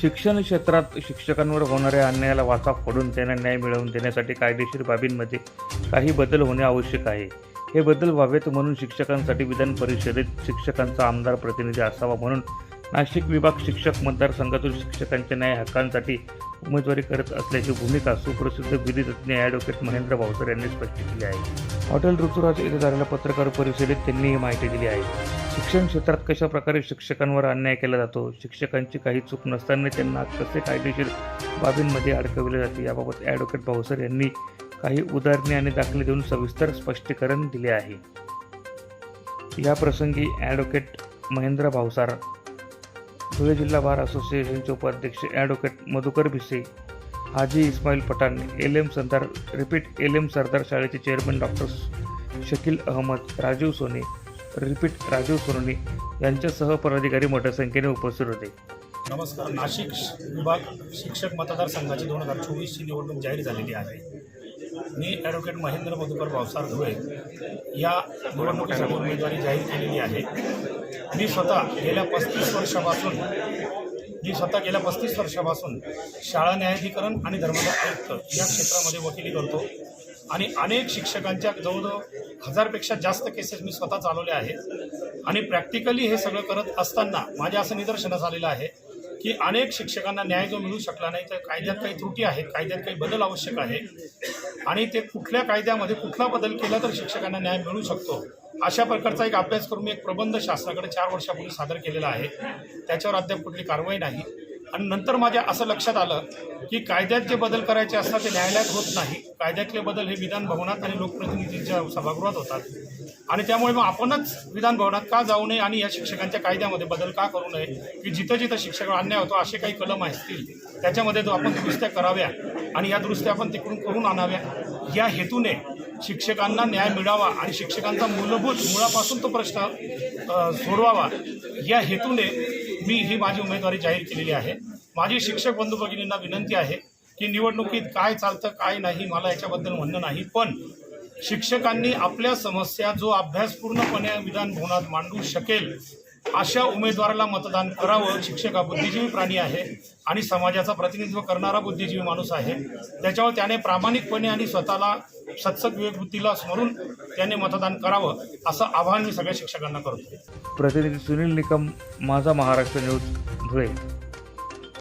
शिक्षण क्षेत्रात शिक्षकांवर होणाऱ्या अन्यायाला वाचा फोडून त्यांना न्याय मिळवून देण्यासाठी कायदेशीर बाबींमध्ये काही बदल होणे आवश्यक आहे. हे बदल व्हावेत म्हणून शिक्षकांसाठी विधान परिषदेत शिक्षकांचा आमदार प्रतिनिधी असावा म्हणून नाशिक विभाग शिक्षक मतदारसंघातून शिक्षकांच्या न्याय हक्कांसाठी उमेदवारी करत असल्याची भूमिका सुप्रसिद्ध विधितज्ञ ॲडव्होकेट महेंद्र भावसर यांनी स्पष्ट केली आहे. हॉटेल ऋतुराज येथे झालेल्या पत्रकार परिषदेत त्यांनी ही माहिती दिली आहे. शिक्षण क्षेत्रात कशा प्रकारे शिक्षकांवर अन्याय केला जातो? शिक्षकांची काही चूक नसताना त्यांना कसे कायदेशीर बाबींमध्ये अडकविले जाते? याबाबत ॲडव्होकेट भाऊसर यांनी काही उदाहरणे आणि दाखले देऊन सविस्तर स्पष्टीकरण दिले आहे. या प्रसंगी ॲडव्होकेट महेंद्र भावसार धुळे जिल्हा बार असोसिएशनचे उपाध्यक्ष advocate Madhukar Bhise Haji Ismail Pathan L M Sardar repeat L M Sardar शाळेचे chairman doctor Shakeel Ahmed Rajiv Sone repeat Rajiv Sonawane यांच्यासह पदाधिकारी मोठ्या संख्येने उपस्थित होते. नमस्कार. नाशिक विभाग शिक्षक मतदारसंघाची दोन हजार चोवीसची निवडणूक जाहीर झालेली आहे. मी ॲडव्होकेट महेंद्र मधुकर भावसार धुळे या निवडणुकीसाठी उमेदवारी जाहीर केलेली आहे. मी स्वतः गेल्या पस्तीस वर्षापासून मी स्वतः गेल्या पस्तीस वर्षापासून शाळा न्यायाधिकरण आणि धर्मदाय आयुक्त या क्षेत्रामध्ये वकिली करतो आणि अनेक शिक्षकांच्या जवळजवळ हजारपेक्षा जास्त केसेस मी स्वतः चालवल्या आहेत. आणि प्रॅक्टिकली हे सगळं करत असताना माझ्या असं निदर्शनं आलेलं आहे की अनेक शिक्षकांना न्याय जो मिळू शकला नाही तर कायद्यात काही त्रुटी आहेत कायद्यात काही बदल आवश्यक आहे आणि ते कुठल्या कायद्यामध्ये कुठला बदल केला तर शिक्षकांना न्याय मिळू शकतो? अशा प्रकारचा एक अभ्यास करून मी एक प्रबंध शासनाकडे चार वर्षापूर्वी सादर केलेला आहे. त्याच्यावर अद्याप कुठली कारवाई नाही. आणि नंतर माझ्या असं लक्षात आलं की कायद्यात जे बदल करायचे असतात ते न्यायालयात होत नाही. कायद्यातले बदल हे विधान भवनात आणि लोकप्रतिनिधींच्या सभागृहात होतात. आणि त्यामुळे मग आपणच विधान भवनात का जाऊ नये आणि या शिक्षकांच्या कायद्यामध्ये बदल का करू नये की जिथं जिथं शिक्षक अन्याय होतो असे काही कलम असतील त्याच्यामध्ये तो आपण दुरुस्त्या कराव्या आणि या दुरुस्त्या आपण तिकडून करून आणाव्या. या हेतूने शिक्षकांना न्याय मिळावा आणि शिक्षकांचा मूलभूत मुळापासून तो प्रश्न सोडवावा. या हेतूने मी ही माझी उमेदवारी जाहीर केलेली आहे. माझी शिक्षक बंधू भगिनींना विनंती आहे की निवडणुकीत काय चालतं काय नाही मला याच्याबद्दल म्हणणं नाही. पण शिक्षकांनी आपल्या समस्या जो अभ्यास पूर्णपणे मांडू शकेल अशा उमेदवाराला मतदान करावं शिक्षक हा बुद्धिजीवी प्राणी आहे आणि समाजाचा प्रतिनिधित्व करणारा बुद्धिजीवी माणूस आहे. त्याच्यावर त्याने प्रामाणिकपणे आणि स्वतःला सत्सद विवेकबुद्धीला स्मरून त्याने मतदान करावं असं आवाहन मी सगळ्या शिक्षकांना करतो. प्रतिनिधी सुनील निकम माझा महाराष्ट्र न्यूज धुळे.